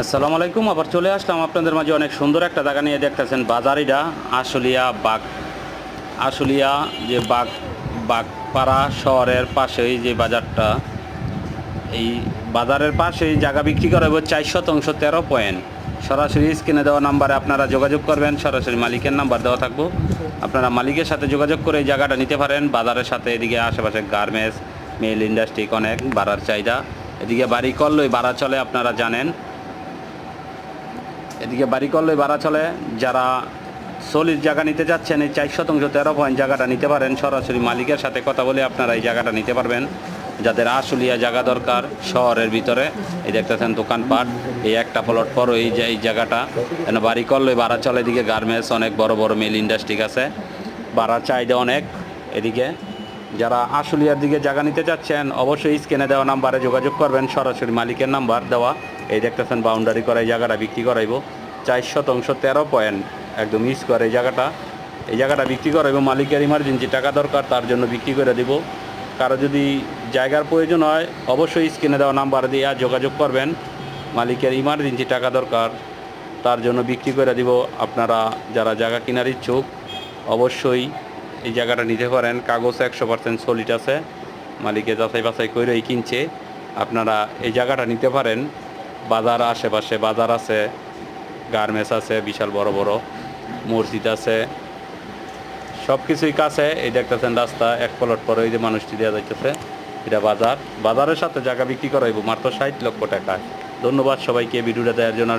আসসালামু আলাইকুম, আবার চলে আসলাম আপনাদের মাঝে অনেক সুন্দর একটা জায়গা নিয়ে দেখতেছেন বাজারিটা আশুলিয়া বাগ, আশুলিয়া যে বাগ, বাগপাড়া শহরের পাশেই যে বাজারটা, এই বাজারের পাশেই জায়গা বিক্রি করা হবে চার শতাংশ তেরো পয়েন্ট। সরাসরি স্ক্রিনে দেওয়া নাম্বারে আপনারা যোগাযোগ করবেন, সরাসরি মালিকের নাম্বার দেওয়া থাকব। আপনারা মালিকের সাথে যোগাযোগ করে এই জায়গাটা নিতে পারেন। বাজারের সাথে এদিকে আশেপাশে গার্মেন্টস, মেল ইন্ডাস্ট্রি অনেক বাড়ার চাহিদা। এদিকে বাড়ি করলেই বাড়া চলে, আপনারা জানেন। এদিকে বাড়ি করলে ভাড়া চলে। যারা সলিড জায়গা নিতে যাচ্ছেন, এই চার শতাংশ তেরো পয়েন্ট জায়গাটা নিতে পারেন। সরাসরি মালিকের সাথে কথা বলে আপনারা এই জায়গাটা নিতে পারবেন। যাদের আশুলিয়া জায়গা দরকার শহরের ভিতরে, এই দেখতেছেন দোকানপাট। এই একটা প্লট পর এই যে এই জায়গাটা। কেন বাড়ি করলে ভাড়া চলে। এদিকে গার্মেন্টস অনেক বড় বড় মিল ইন্ডাস্ট্রি আছে। ভাড়ার চাহিদা অনেক। এদিকে যারা আশুলিয়ার দিকে জায়গা নিতে চাচ্ছেন অবশ্যই স্ক্রিনে দেওয়া নাম্বারে যোগাযোগ করবেন। সরাসরি মালিকের নাম্বার দেওয়া এই দেখতেছেন বাউন্ডারি করা এই জায়গাটা বিক্রি করাইব। চার শতাংশ তেরো পয়েন্ট একদম ইস করে এই জায়গাটা। এই জায়গাটা বিক্রি করাইব, মালিকের ইমার্জেন্সি টাকা দরকার, তার জন্য বিক্রি করে দিব। কারও যদি জায়গার প্রয়োজন হয়, অবশ্যই স্ক্রিনে দেওয়া নাম্বার দিয়ে যোগাযোগ করবেন। মালিকের ইমার্জেন্সি টাকা দরকার, তার জন্য বিক্রি করে দিব। আপনারা যারা জায়গা কেনার ইচ্ছুক, অবশ্যই এই জায়গাটা নিতে পারেন। কাগজ একশো পার্সেন্ট সলিড আছে। মালিকে যাচাই বাছাই করেই কিনছে। আপনারা এই জায়গাটা নিতে পারেন। বাজার আশেপাশে বাজার আছে, গার্মেন্টস আছে, বিশাল বড় বড়, মসজিদ আছে সব কিছুই কাছে। এই দেখতেছেন রাস্তা, এক প্লট পরে ওই যে মানুষটি দেওয়া যাইতেছে, এটা বাজার। বাজারের সাথে জায়গা বিক্রি করাইব, মাত্র ষাট লক্ষ টাকায় ধন্যবাদ সবাইকে ভিডিওটা দেওয়ার জন্য।